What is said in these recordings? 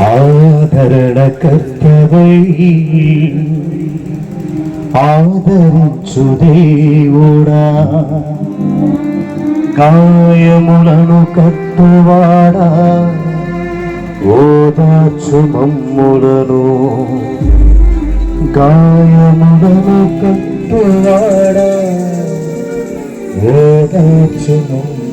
ఆదరణ కర్తవై ఆదరించు దేవుడా. గాయములను కట్టువాడా. ఓదాచు మమ్ములను గాయములను కట్టువాడా. ఓదాచు మమ్ములను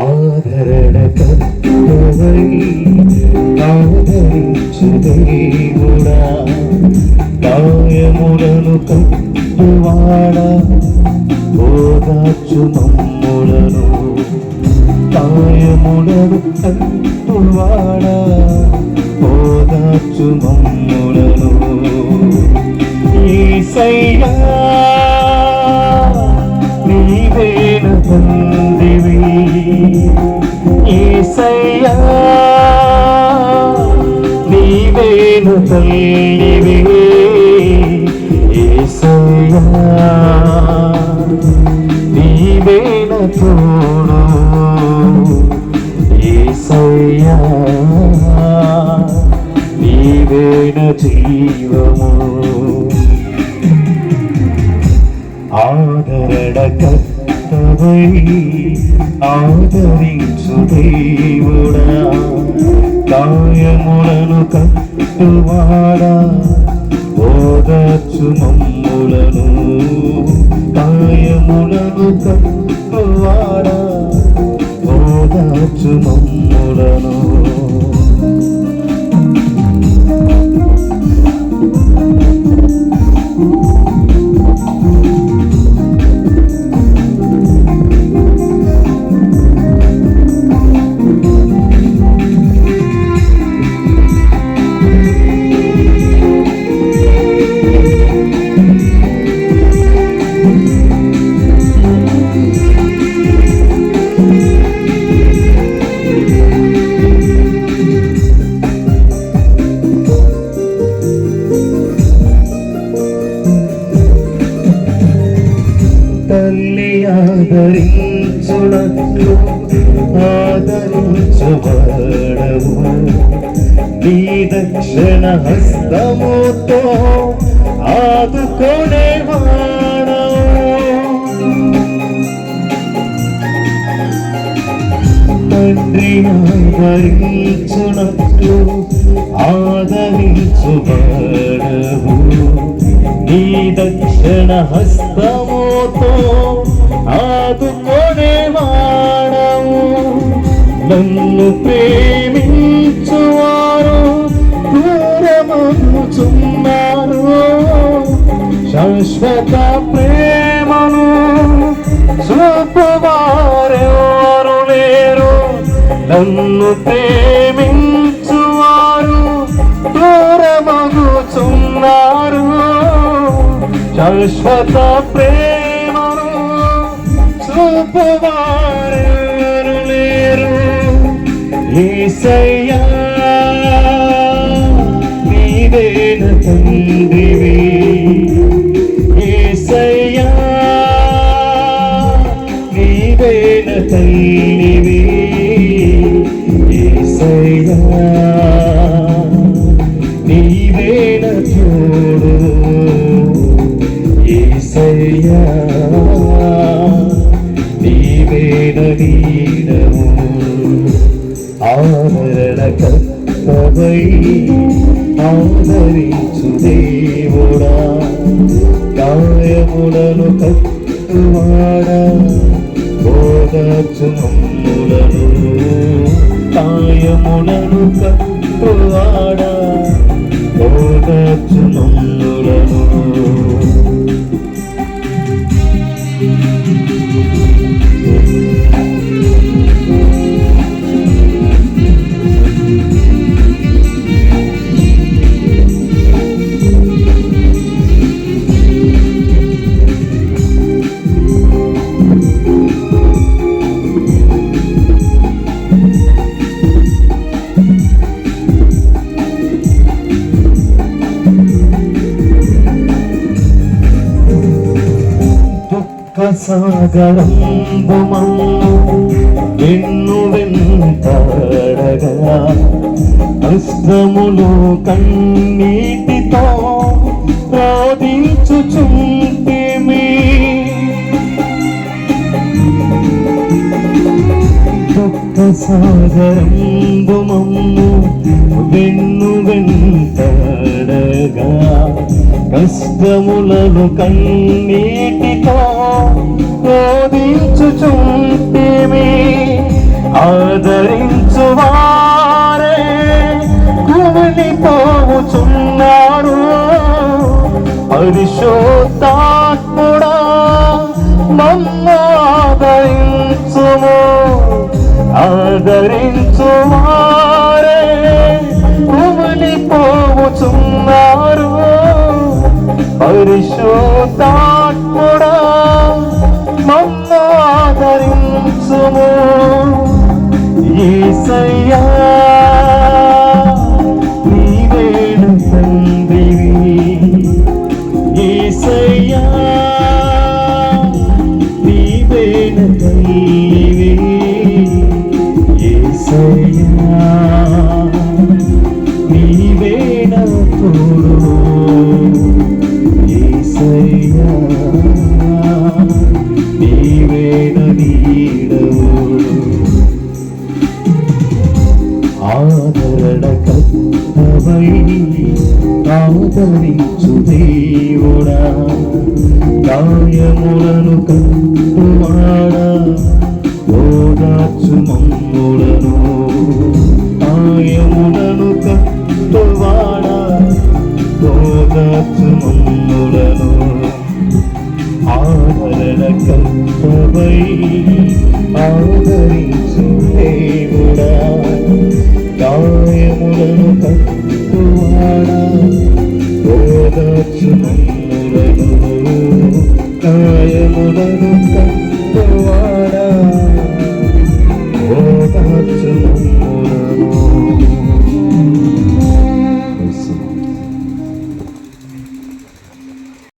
ఆదరణ కర్తవై ఆదరించు దేవుడా గాయములను కట్టువాడా. ఓదాచు మమ్ములను గాయములను కట్టువాడా. ఓదాచు మమ్ములను. ఈ నీవేన తల్లివి ఈసయ్యా నీవేన తోడు ఈసయ్యా నీవేన జీవము ఆదరణ కర్తవై ఆదరించు దేవుడా. గాయములను కట్టువాడా? ఓదచ్చు మమ్ములను. గాయములను కట్టువాడా? ఓదచ్చు మమ్ములను. ఆదరించునట్లు ఆదరించబడవు నీ దక్షిణ హస్తముతో ఆదుకొనే తండ్రి ఆదరించునట్లు ఆదరించుబడవు నీ దక్షిణ హస్తముతో నన్ను ప్రేమించువారు దూరమనుచున్నారు శాశ్వత ప్రేమను చూపువారెవరు లేరు. నన్ను ప్రేమించువారు దూరమగుచున్నారు. శాశ్వత ప్రేమను చూపువారెవరు ఈసయ్యా నీవేన తండ్రివి. ఈసయ్యా నీవేన తల్లివి ఈసయ్యా నీవేన చూడు ఈసయ్యా నీవేన నీడము ధరించు దేవుడా గాయములను కట్టువాడా. బోధచునములను మమ్ములను గాయములను కట్టువాడా. బోధచునములను మమ్ములను సాగరంబు మమ్ము వెన్ను వెంటాడగా. అస్త్రములు కన్నీటితో రోధించుచుంటిమి. దుఃఖ సాగరంబుమమ్ము వెన్ను వెంటాడగా. కష్టములను కన్నీటి రోధించుచుంటిమి ఆదరించు వారే కుమిలిపోవుచున్నారు పరిశోధాత్ముడా మమ్ము ఆదరించుము. ఆదరించు వారే కుమిలిపోవుచున్నారు పరిశోధ ఆదరణ కర్తవై ఆదరించు దేవుడా గాయములను కట్టువాడా ఓదార్చు ఆదరణ కర్తవై ఆదరించు దేవుడా గాయములను కట్టువాడా ఓదార్చు మమ్ములను గాయములను కట్టు